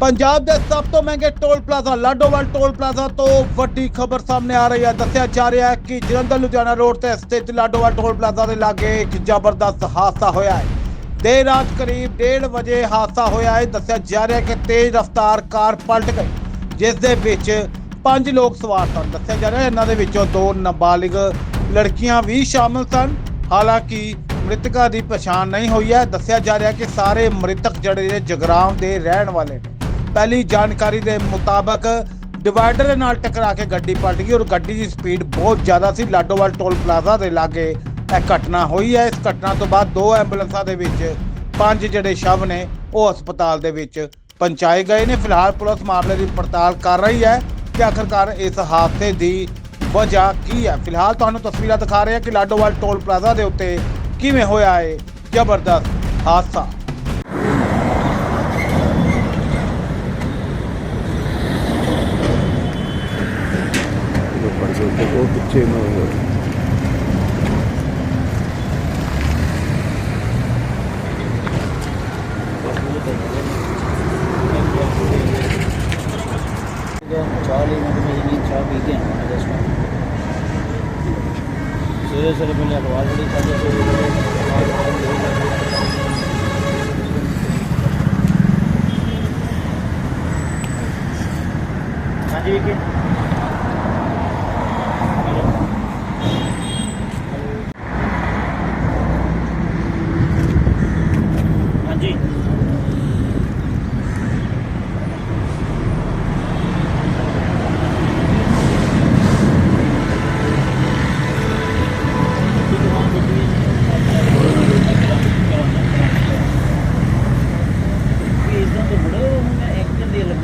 ਪੰਜਾਬ ਦੇ ਸਭ ਤੋਂ ਮਹਿੰਗੇ toll plaza, Ladowal toll plaza ਤੋਂ ਵੱਡੀ ਖਬਰ ਸਾਹਮਣੇ ਆ ਰਹੀ ਹੈ। ਦੱਸਿਆ ਜਾ ਰਿਹਾ ਹੈ ਕਿ ਜਲੰਧਰ, ਲੁਧਿਆਣਾ ਰੋਡ ਤੇ ਸਥਿਤ ਲਾਡੋਵਾਲ ਟੋਲ ਪਲਾਜ਼ਾ ਦੇ ਲਾਗੇ ਇੱਕ ਜ਼ਬਰਦਸਤ ਹਾਦਸਾ ਹੋਇਆ ਹੈ। ਦੇਰ ਰਾਤ ਕਰੀਬ 1:30 ਵਜੇ ਹਾਦਸਾ ਹੋਇਆ ਹੈ। ਦੱਸਿਆ ਜਾ ਰਿਹਾ ਹੈ ਕਿ ਤੇਜ਼ ਰਫ਼ਤਾਰ ਕਾਰ ਪਲਟ ਗਈ, ਜਿਸ ਦੇ ਵਿੱਚ ਪੰਜ ਲੋਕ ਸਵਾਰ ਸਨ। ਦੱਸਿਆ ਜਾ ਰਿਹਾ ਹੈ ਇਹਨਾਂ ਦੇ ਵਿੱਚੋਂ ਦੋ ਨਾਬਾਲਿਗ ਲੜਕੀਆਂ ਵੀ ਸ਼ਾਮਲ ਸਨ। ਹਾਲਾਂਕਿ ਮ੍ਰਿਤਕਾਂ ਦੀ ਪਛਾਣ ਨਹੀਂ ਹੋਈ ਹੈ। ਦੱਸਿਆ ਜਾ ਰਿਹਾ ਹੈ ਕਿ ਸਾਰੇ ਮ੍ਰਿਤਕ ਜਿਹੜੇ ਨੇ ਜਗਰਾਮ ਦੇ ਰਹਿਣ ਵਾਲੇ ਨੇ। ਪਹਿਲੀ ਜਾਣਕਾਰੀ ਦੇ ਮੁਤਾਬਕ ਡਿਵਾਈਡਰ ਦੇ ਨਾਲ ਟਕਰਾ ਕੇ ਗੱਡੀ ਪਲਟ ਗਈ ਔਰ ਗੱਡੀ ਦੀ ਸਪੀਡ ਬਹੁਤ ਜ਼ਿਆਦਾ ਸੀ। ਲਾਡੋਵਾਲ ਟੋਲ ਪਲਾਜ਼ਾ ਦੇ ਲਾਗੇ ਇਹ ਘਟਨਾ ਹੋਈ ਹੈ। ਇਸ ਘਟਨਾ ਤੋਂ ਬਾਅਦ ਦੋ ਐਂਬੂਲੈਂਸਾਂ ਦੇ ਵਿੱਚ ਪੰਜ ਜਿਹੜੇ ਸ਼ਵ ਨੇ, ਉਹ ਹਸਪਤਾਲ ਦੇ ਵਿੱਚ ਪਹੁੰਚਾਏ ਗਏ ਨੇ। ਫਿਲਹਾਲ ਪੁਲਿਸ ਮਾਮਲੇ ਦੀ ਪੜਤਾਲ ਕਰ ਰਹੀ ਹੈ ਕਿ ਆਖਰਕਾਰ ਇਸ ਹਾਦਸੇ ਦੀ ਵਜ੍ਹਾ ਕੀ ਹੈ। ਫਿਲਹਾਲ ਤੁਹਾਨੂੰ ਤਸਵੀਰਾਂ ਦਿਖਾ ਰਹੇ ਹਾਂ ਕਿ ਲਾਡੋਵਾਲ ਟੋਲ ਪਲਾਜ਼ਾ ਦੇ ਉੱਤੇ ਕਿਵੇਂ ਹੋਇਆ ਹੈ ਜ਼ਬਰਦਸਤ ਹਾਦਸਾ ਉੱਪਰ ਦੇ ਉੱਤੇ ਉਹ ਪਿੱਛੇ ਨੂੰ ਹੋਇਆ ਚਾਹ ਲਈ ਮੈਂ ਮੇਰੀ ਨੀਂਦ ਚਾਹ ਪੀ ਕੇ ਆਇਆ ਜਸਟ ਸਵੇਰੇ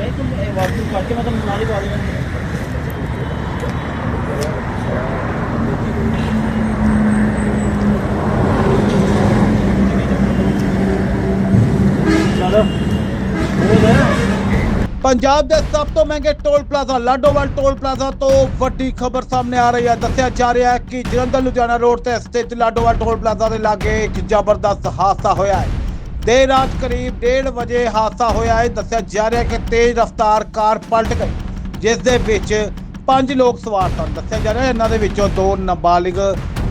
ਇੱਕ ਕਿ ਵਾਪਸ ਕਰਕੇ ਮੈਂ ਤੁਹਾਨੂੰ ਨਾਲ ਹੀ ਪਾ ਦੇਣਾ ਪੰਜਾਬ ਦੇ ਸਭ ਤੋਂ ਮਹਿੰਗੇ toll plaza, Ladowal toll plaza ਤੋਂ ਵੱਡੀ ਖਬਰ ਸਾਹਮਣੇ ਆ ਰਹੀ ਹੈ। ਦੱਸਿਆ ਜਾ ਰਿਹਾ ਹੈ ਕਿ ਜਲੰਧਰ, ਲੁਧਿਆਣਾ ਰੋਡ ਤੇ ਸਥਿਤ ਲਾਡੋਵਾਲ ਟੋਲ ਪਲਾਜ਼ਾ ਦੇ ਲਾਗੇ ਇੱਕ ਜ਼ਬਰਦਸਤ ਹਾਦਸਾ ਹੋਇਆ ਹੈ। ਦੇਰ ਰਾਤ ਕਰੀਬ 1:30 ਵਜੇ ਹਾਦਸਾ ਹੋਇਆ। ਹੈ ਦੱਸਿਆ ਜਾ ਰਿਹਾ ਹੈ ਕਿ ਤੇਜ਼ ਰਫ਼ਤਾਰ ਕਾਰ ਪਲਟ ਗਈ, ਜਿਸ ਦੇ ਵਿੱਚ ਪੰਜ ਲੋਕ ਸਵਾਰ ਸਨ। ਦੱਸਿਆ ਜਾ ਰਿਹਾ ਹੈ ਇਹਨਾਂ ਦੇ ਵਿੱਚੋਂ ਦੋ ਨਾਬਾਲਿਗ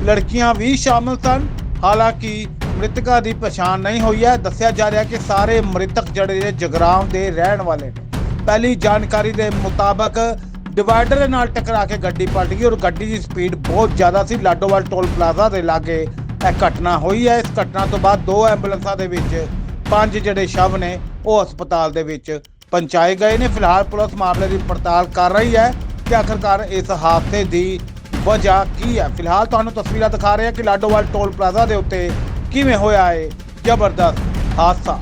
ਲੜਕੀਆਂ ਵੀ ਸ਼ਾਮਲ ਸਨ। ਹਾਲਾਂਕਿ ਮ੍ਰਿਤਕਾਂ ਦੀ ਪਛਾਣ ਨਹੀਂ ਹੋਈ ਹੈ। ਦੱਸਿਆ ਜਾ ਰਿਹਾ ਹੈ ਕਿ ਸਾਰੇ ਮ੍ਰਿਤਕ ਜਿਹੜੇ ਨੇ ਜਗਰਾਮ ਦੇ ਰਹਿਣ ਵਾਲੇ ਨੇ। ਪਹਿਲੀ ਜਾਣਕਾਰੀ ਦੇ ਮੁਤਾਬਕ ਡਿਵਾਈਡਰ ਨਾਲ ਟਕਰਾ ਕੇ ਗੱਡੀ ਪਲਟ ਗਈ ਔਰ ਗੱਡੀ ਦੀ ਸਪੀਡ ਬਹੁਤ ਜ਼ਿਆਦਾ ਸੀ। ਲਾਡੋਵਾਲ ਟੋਲ ਪਲਾਜ਼ਾ ਦੇ ਲਾਗੇ ਇਹ ਘਟਨਾ ਹੋਈ ਹੈ। ਇਸ ਘਟਨਾ ਤੋਂ ਬਾਅਦ ਦੋ ਐਂਬੂਲੈਂਸਾਂ ਦੇ ਵਿੱਚ ਪੰਜ ਜਿਹੜੇ ਸ਼ਵ ਨੇ, ਉਹ ਹਸਪਤਾਲ ਦੇ ਵਿੱਚ ਪਹੁੰਚਾਏ ਗਏ ਨੇ। ਫਿਲਹਾਲ ਪੁਲਿਸ ਮਾਮਲੇ ਦੀ ਪੜਤਾਲ ਕਰ ਰਹੀ ਹੈ ਕਿ ਆਖਰਕਾਰ ਇਸ ਹਾਦਸੇ ਦੀ ਵਜ੍ਹਾ ਕੀ ਹੈ। ਫਿਲਹਾਲ ਤੁਹਾਨੂੰ ਤਸਵੀਰਾਂ ਦਿਖਾ ਰਹੇ ਹਾਂ ਕਿ ਲਾਡੋਵਾਲ ਟੋਲ ਪਲਾਜ਼ਾ ਦੇ ਉੱਤੇ ਕਿਵੇਂ ਹੋਇਆ ਹੈ ਜ਼ਬਰਦਸਤ ਹਾਦਸਾ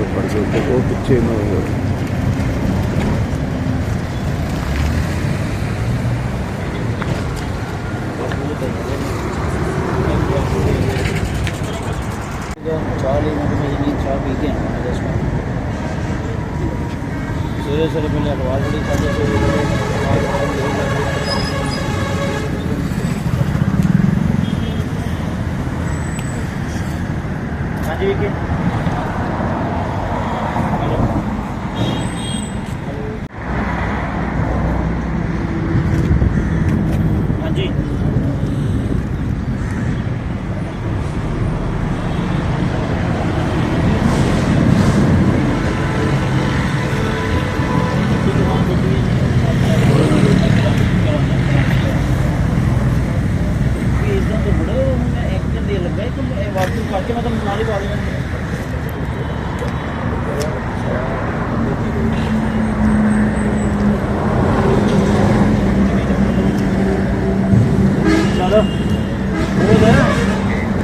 ਉੱਪਰ ਦੇ ਉੱਤੇ ਉਹ ਪਿੱਛੇ ਨੂੰ ਹੋਇਆ ਚਾਹ ਲਈ, ਮੈਂ ਮੇਰੀ ਨੀਂਦ ਚਾਹ ਪੀ ਕੇ ਆਇਆ ਜਸਟ ਸਵੇਰੇ ਸਵੇਰੇ ਪਹਿਲੇ ਅਖਬਾਰ ਪੜ੍ਹੀ ਸਾਡੇ ਸਵੇਰੇ ਹਾਂਜੀ ਵਿਕੀ ਹੈਲੋ। ਹਾਂਜੀ। ਇਦਾਂ ਤੇ ਬੜਾ ਮੈਂ ਤੁਹਾਨੂੰ ਨਾਲ ਹੀ ਪਾ ਦੇਣਾ